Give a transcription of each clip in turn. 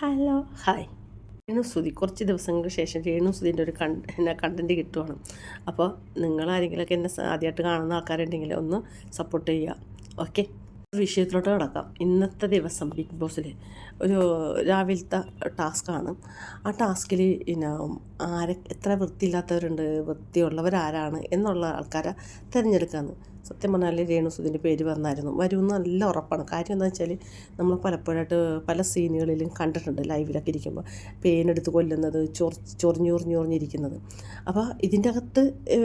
Hello hi. Renu Suthi കുറച്ച് ദിവസങ്ങൾക്ക് ശേഷം രേണു സുതിന്റെ ഒരു കൺ എന്നെ കണ്ടന്റ് കിട്ടുവാണ്. അപ്പോൾ നിങ്ങളാരെങ്കിലുമൊക്കെ എന്നെ ആദ്യമായിട്ട് കാണുന്ന ആൾക്കാരുണ്ടെങ്കിൽ ഒന്ന് സപ്പോർട്ട് ചെയ്യുക. ഓക്കെ വിഷയത്തിലോട്ട് കിടക്കാം. ഇന്നത്തെ ദിവസം ബിഗ് ബോസിൽ ഒരു രാവിലത്തെ ടാസ്ക്കാണ്. ആ ടാസ്കിൽ പിന്നെ ആരെ എത്ര വൃത്തിയില്ലാത്തവരുണ്ട് വൃത്തിയുള്ളവരാരാണ് എന്നുള്ള ആൾക്കാരെ തിരഞ്ഞെടുക്കാമെന്ന് സത്യം പറഞ്ഞാൽ രേണുസുദിന്റെ പേര് വന്നായിരുന്നു. വരുമെന്ന് നല്ല ഉറപ്പാണ്. കാര്യം എന്താ വെച്ചാൽ നമ്മൾ പലപ്പോഴായിട്ട് പല സീനുകളിലും കണ്ടിട്ടുണ്ട് ലൈവിലൊക്കെ ഇരിക്കുമ്പോൾ. പേനെടുത്ത് കൊല്ലുന്നത് ചൊറി ചൊറിഞ്ഞുറിഞ്ഞുറിഞ്ഞിരിക്കുന്നത് അപ്പോൾ ഇതിന്റെ അകത്ത്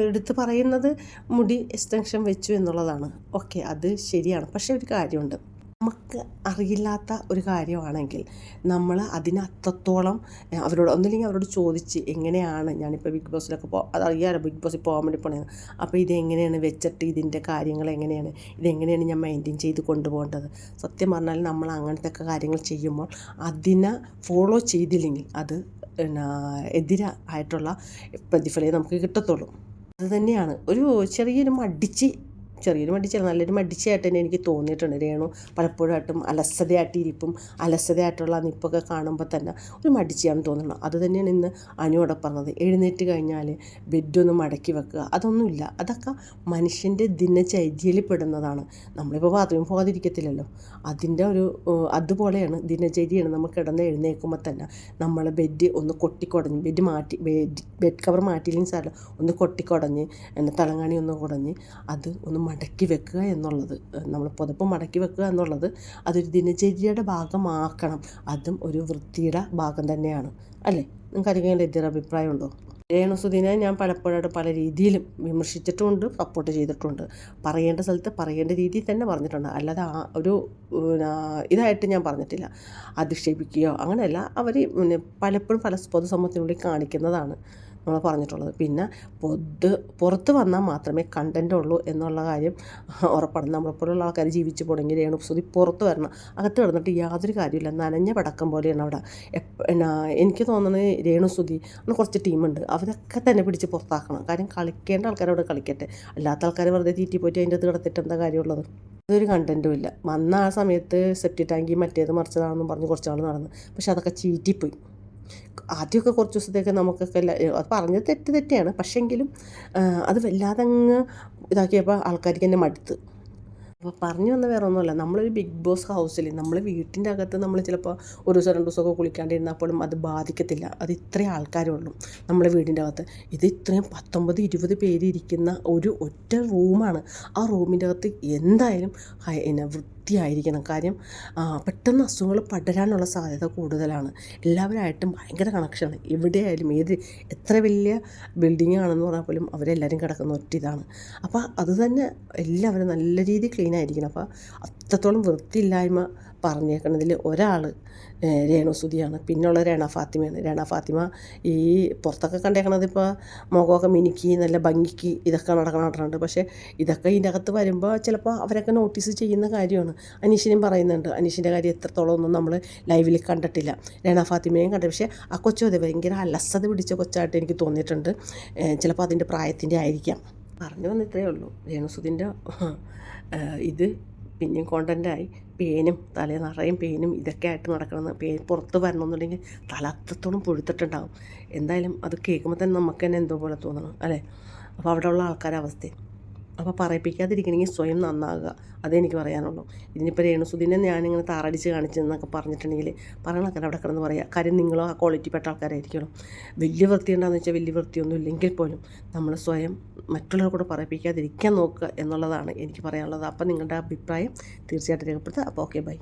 എടുത്ത് പറയുന്നത് മുടി എക്സ്റ്റൻഷൻ വെച്ചു എന്നുള്ളതാണ്. ഓക്കെ അത് ശരിയാണ്. പക്ഷേ ഒരു കാര്യമുണ്ട്. നമുക്ക് അറിയില്ലാത്ത ഒരു കാര്യമാണെങ്കിൽ നമ്മൾ അതിന് അത്രത്തോളം ഏഹ്, അവരോട് ഒന്നില്ലെങ്കിൽ അവരോട് ചോദിച്ച് എങ്ങനെയാണ് ഞാനിപ്പോൾ ബിഗ് ബോസിലൊക്കെ പോ അത് അതറിയാലോ ബിഗ് ബോസിൽ പോകാൻ വേണ്ടി പോണേ അപ്പോൾ ഇതെങ്ങനെയാണ് വെച്ചിട്ട് ഇതിന്റെ കാര്യങ്ങൾ എങ്ങനെയാണ് ഇതെങ്ങനെയാണ് ഞാൻ മെയിന്റെയിൻ ചെയ്ത് കൊണ്ടുപോകേണ്ടത്? സത്യം പറഞ്ഞാൽ നമ്മൾ അങ്ങനത്തെ ഒക്കെ കാര്യങ്ങൾ ചെയ്യുമ്പോൾ അതിനെ ഫോളോ ചെയ്തില്ലെങ്കിൽ അത് പിന്നെ എതിരായിട്ടുള്ള പ്രതിഫലേ നമുക്ക് കിട്ടത്തുള്ളൂ. അത് തന്നെയാണ്. ഒരു ചെറിയൊരു മടിച്ച് ചെറിയൊരു മടിച്ചല്ല നല്ലൊരു മടിച്ചായിട്ട് തന്നെ എനിക്ക് തോന്നിയിട്ടുണ്ട്. രേണു പലപ്പോഴായിട്ടും ഇരിപ്പും അലസതയായിട്ടുള്ള നിപ്പൊക്കെ കാണുമ്പോൾ തന്നെ ഒരു മടിച്ചാണെന്ന് തോന്നണം അത് തന്നെയാണ് ഇന്ന് അനുവിടെ പറഞ്ഞത്. എഴുന്നേറ്റ് കഴിഞ്ഞാൽ ബെഡൊന്ന് മടക്കി വെക്കുക. അതൊന്നുമില്ല. അതൊക്കെ മനുഷ്യന്റെ ദിനചര്യയിൽ പെടുന്നതാണ്. നമ്മളിപ്പോൾ ബാത്റൂമിൽ പോകാതിരിക്കത്തില്ലല്ലോ. അതിന്റെ ഒരു അതുപോലെയാണ് ദിനചര്യയാണ് നമ്മൾ കിടന്ന് എഴുന്നേൽക്കുമ്പോൾ തന്നെ നമ്മൾ ബെഡ് ഒന്ന് കൊട്ടിക്കുടഞ്ഞ് ബെഡ് മാറ്റി ബെഡ് ബെഡ് കവർ മാറ്റിയില്ലെങ്കിൽ സാറില്ല ഒന്ന് കൊട്ടിക്കുടഞ്ഞ് തലങ്ങാണി ഒന്ന് കുടഞ്ഞ് അത് ഒന്ന് മടക്കി വെക്കുക എന്നുള്ളത് നമ്മൾ പുതപ്പ് മടക്കി വെക്കുക എന്നുള്ളത് അതൊരു ദിനചര്യയുടെ ഭാഗമാക്കണം. അതും ഒരു വൃത്തിയുടെ ഭാഗം തന്നെയാണ്. അല്ലേ? നിങ്ങൾക്ക് അറിയാൻ എന്തൊരു അഭിപ്രായമുണ്ടോ? രേണുസുദിനെ ഞാൻ പലപ്പോഴായിട്ട് പല രീതിയിലും വിമർശിച്ചിട്ടുമുണ്ട് സപ്പോർട്ട് ചെയ്തിട്ടുണ്ട്. പറയേണ്ട സ്ഥലത്ത് പറയേണ്ട രീതിയിൽ തന്നെ പറഞ്ഞിട്ടുണ്ട്. അല്ലാതെ ആ ഒരു ഇതായിട്ട് ഞാൻ പറഞ്ഞിട്ടില്ല. അധിക്ഷേപിക്കുകയോ അങ്ങനെയല്ല. അവർ പലപ്പോഴും പല പൊതുസമൂഹത്തിനുള്ളിൽ കാണിക്കുന്നതാണ്. നമ്മൾ പറഞ്ഞിട്ടുള്ളത്. പിന്നെ പൊത് പുറത്ത് വന്നാൽ മാത്രമേ കണ്ടന്റ് ഉള്ളൂ എന്നുള്ള കാര്യം ഉറപ്പാണ്. നമ്മളെപ്പോലുള്ള ആൾക്കാർ ജീവിച്ചു പോകണമെങ്കിൽ രേണുസുതി പുറത്ത് വരണം. അകത്ത് കിടന്നിട്ട് യാതൊരു കാര്യമില്ല നനഞ്ഞ പടക്കം പോലെയാണ് അവിടെ. എന്നാ എനിക്ക് തോന്നുന്നത് രേണുസുതി അങ്ങനെ കുറച്ച് ടീമുണ്ട് അവരൊക്കെ തന്നെ പിടിച്ച് പുറത്താക്കണം. കാര്യം കളിക്കേണ്ട അവിടെ കളിക്കട്ടെ. അല്ലാത്ത ആൾക്കാർ വെറുതെ തീറ്റി പോയിട്ട് അതിന്റെ അത് കിടത്തിട്ട് എന്താ കാര്യമുള്ളത്? അതൊരു കണ്ടന്റും ഇല്ല. വന്ന ആ സമയത്ത് സെപ്റ്റി ടാങ്കി മറ്റേത് മറിച്ചതാണെന്നും പറഞ്ഞ് കുറച്ച് നാൾ നടന്നു. പക്ഷെ അതൊക്കെ ചീറ്റിപ്പോയി. ആദ്യമൊക്കെ കുറച്ച് ദിവസത്തേക്ക് നമുക്കൊക്കെ അത് പറഞ്ഞത് തെറ്റ് തെറ്റാണ്. പക്ഷെങ്കിലും അത് വല്ലാതെ അങ്ങ് ഇതാക്കിയപ്പോൾ ആൾക്കാർക്ക് തന്നെ മടുത്ത്. അപ്പോൾ പറഞ്ഞു വന്ന വേറെ ഒന്നുമല്ല. നമ്മളൊരു ബിഗ് ബോസ് ഹൗസിൽ നമ്മൾ വീട്ടിന്റെ അകത്ത് നമ്മൾ ചിലപ്പോൾ ഒരു ദിവസം രണ്ട് ദിവസമൊക്കെ കുളിക്കാണ്ടിരുന്നാൽ പോലും അത് ബാധിക്കത്തില്ല. അത് ഇത്രയും ആൾക്കാരേ ഉള്ളൂ നമ്മളെ വീടിന്റെ അകത്ത്. ഇത് ഇത്രയും പത്തൊമ്പത് ഇരുപത് പേര് ഇരിക്കുന്ന ഒരു ഒറ്റ റൂമാണ്. ആ റൂമിന്റെ അകത്ത് എന്തായാലും പിന്നെ വൃത്തിയായിരിക്കണം കാര്യം പെട്ടെന്ന് അസുഖങ്ങൾ പടരാനുള്ള സാധ്യത കൂടുതലാണ്. എല്ലാവരായിട്ടും ഭയങ്കര കണക്ഷനാണ്. എവിടെയായാലും ഏത് എത്ര വലിയ ബിൽഡിംഗ് ആണെന്ന് പറഞ്ഞാൽ പോലും അവരെല്ലാവരും കിടക്കുന്ന ഒറ്റ ഇതാണ് അപ്പോൾ അത് തന്നെ എല്ലാവരും നല്ല രീതിയിൽ ക്ലീൻ ആയിരിക്കണം അപ്പോൾ അത്രത്തോളം വൃത്തിയില്ലായ്മ പറഞ്ഞേക്കണതിൽ ഒരാൾ രേണുസുതിയാണ്. പിന്നുള്ള രേണ ഫാത്തിമയാണ്. രേണ ഫാത്തിമ ഈ പുറത്തൊക്കെ കണ്ടേക്കണത് ഇപ്പോൾ മുഖമൊക്കെ മിനുക്കി നല്ല ഭംഗിക്ക് ഇതൊക്കെ നടക്കണുണ്ട് പക്ഷേ ഇതൊക്കെ ഇതിന്റെ അകത്ത് വരുമ്പോൾ ചിലപ്പോൾ അവരൊക്കെ നോട്ടീസ് ചെയ്യുന്ന കാര്യമാണ്. അനീഷിനും പറയുന്നുണ്ട്. അനീഷിന്റെ കാര്യം എത്രത്തോളം ഒന്നും നമ്മൾ ലൈവിൽ കണ്ടിട്ടില്ല. രേണ ഫാത്തിമയും കണ്ടു. പക്ഷേ ആ കൊച്ചു അതെ ഭയങ്കര അലസത പിടിച്ച കൊച്ചായിട്ട് എനിക്ക് തോന്നിയിട്ടുണ്ട്. ചിലപ്പോൾ അതിന്റെ പ്രായത്തിന്റെ ആയിരിക്കാം. പറഞ്ഞു വന്നിട്ടേ ഉള്ളൂ. രേണുസുതിന്റെ ഇത് പിന്നെയും കോണ്ടന്റായി പേനും തലേ നിറയും പേനും ഇതൊക്കെ ആയിട്ട് നടക്കണമെന്ന് പേ പുറത്ത് വരണമെന്നുണ്ടെങ്കിൽ തല അത്രത്തോളം പൊഴുത്തിട്ടുണ്ടാവും. എന്തായാലും അത് കേൾക്കുമ്പോൾ തന്നെ നമുക്ക് തന്നെ എന്തോ പോലെ തോന്നണം അല്ലേ? അപ്പോൾ അവിടെയുള്ള ആൾക്കാരുടെ അവസ്ഥ അപ്പോൾ പറയിപ്പിക്കാതിരിക്കണമെങ്കിൽ സ്വയം നന്നാകുക അതെനിക്ക് പറയാനുള്ളൂ. ഇതിനിപ്പോൾ രേണുസുദിനെ ഞാനിങ്ങനെ താറടിച്ച് കാണിച്ചെന്നൊക്കെ പറഞ്ഞിട്ടുണ്ടെങ്കിൽ പറയണ. ആൾക്കാർ അവിടെ കിടന്ന് പറയുക കാര്യം നിങ്ങളോ ആ ക്വാളിറ്റിപ്പെട്ട ആൾക്കാരായിരിക്കണം. വലിയ വൃത്തി വെച്ചാൽ വലിയ വൃത്തിയൊന്നും ഇല്ലെങ്കിൽ പോലും നമ്മൾ സ്വയം മറ്റുള്ളവർ കൂടെ പറയിപ്പിക്കാതിരിക്കാൻ നോക്കുക എന്നുള്ളതാണ് എനിക്ക് പറയാനുള്ളത്. അപ്പോൾ നിങ്ങളുടെ അഭിപ്രായം തീർച്ചയായിട്ടും രേഖപ്പെടുത്തുക. അപ്പോൾ ഓക്കെ ബൈ